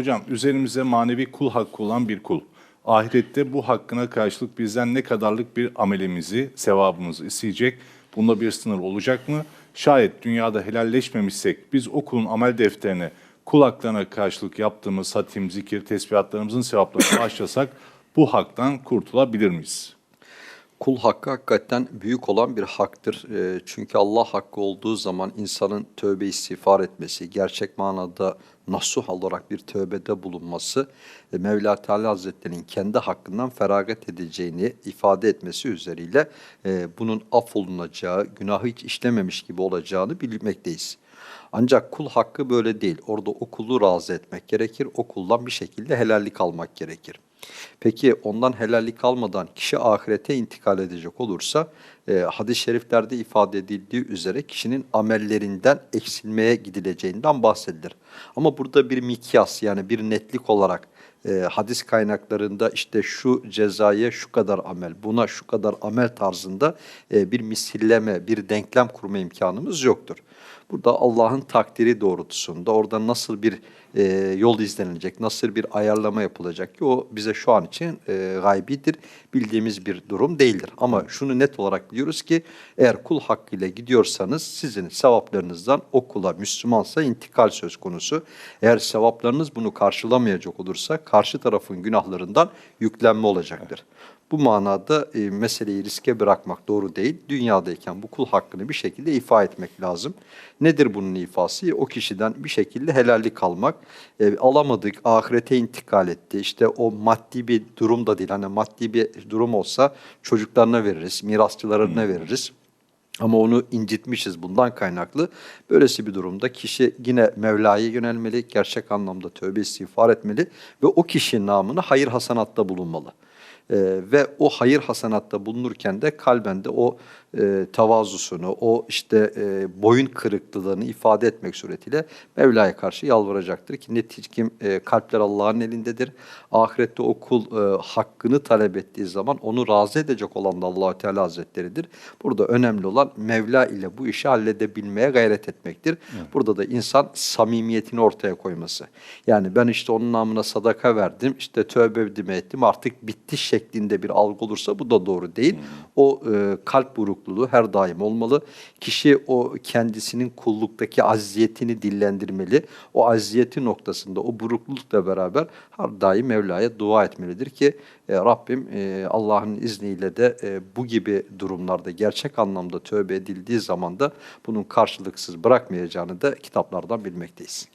hocam üzerimize manevi kul hakkı olan bir kul. Ahirette bu hakkına karşılık bizden ne kadarlık bir amelimizi, sevabımızı isteyecek? Bunda bir sınır olacak mı? Şayet dünyada helalleşmemişsek biz o kulun amel defterine kul haklarına karşılık yaptığımız hatim, zikir, tesbihatlarımızın sevaplarını başlasak bu haktan kurtulabilir miyiz? Kul hakkı hakikaten büyük olan bir haktır. Ee, Çünkü Allah hakkı olduğu zaman insanın tövbe istiğfar etmesi, gerçek manada nasuh olarak bir tövbede bulunması, ve Mevla Teala Hazretleri'nin kendi hakkından feragat edeceğini ifade etmesi üzeriyle e, bunun affolunacağı, günahı hiç işlememiş gibi olacağını bilmekteyiz. Ancak kul hakkı böyle değil. Orada o kulu razı etmek gerekir. O kuldan bir şekilde helallik almak gerekir. Peki ondan helallik almadan kişi ahirete intikal edecek olursa e, hadis-i şeriflerde ifade edildiği üzere kişinin amellerinden eksilmeye gidileceğinden bahsedilir. Ama burada bir mikyas yani bir netlik olarak e, hadis kaynaklarında işte şu cezaya şu kadar amel, buna şu kadar amel tarzında e, bir misilleme, bir denklem kurma imkanımız yoktur. Burada Allah'ın takdiri doğrultusunda orada nasıl bir e, yol izlenilecek, nasıl bir ayarlama yapılacak ki o bize şu an için e, gaybidir, bildiğimiz bir durum değildir. Ama şunu net olarak biliyoruz ki eğer kul hakkıyla gidiyorsanız sizin sevaplarınızdan o kula Müslümansa intikal söz konusu. Eğer sevaplarınız bunu karşılamayacak olursa karşı tarafın günahlarından yüklenme olacaktır. Bu manada e, meseleyi riske bırakmak doğru değil. Dünyadayken bu kul hakkını bir şekilde ifa etmek lazım. Nedir bunun ifası? O kişiden bir şekilde helallik almak. E, alamadık, ahirete intikal etti. İşte o maddi bir durum da değil. Hani maddi bir durum olsa çocuklarına veririz, mirasçılarına veririz. Ama onu incitmişiz bundan kaynaklı. Böylesi bir durumda kişi yine Mevla'ya yönelmeli, gerçek anlamda tövbe istiğfar etmeli ve o kişinin namına hayır hasanatta bulunmalı. Ee, ve o hayır hasanatta bulunurken de kalben de o e, tavazusunu, o işte e, boyun kırıklığını ifade etmek suretiyle Mevla'ya karşı yalvaracaktır ki netikim e, kalpler Allah'ın elindedir. Ahirette o kul e, hakkını talep ettiği zaman onu razı edecek olan da allah Teala Hazretleri'dir. Burada önemli olan Mevla ile bu işi halledebilmeye gayret etmektir. Burada da insan samimiyetini ortaya koyması. Yani ben işte onun namına sadaka verdim, işte tövbe edime ettim artık bitti şeklinde bir algı olursa bu da doğru değil. O e, kalp burukluluğu her daim olmalı. Kişi o kendisinin kulluktaki aziyetini dillendirmeli. O aziyeti noktasında o buruklulukla beraber her daim Mevla'ya dua etmelidir ki e, Rabbim e, Allah'ın izniyle de e, bu gibi durumlarda gerçek anlamda tövbe edildiği zaman da bunun karşılıksız bırakmayacağını da kitaplardan bilmekteyiz.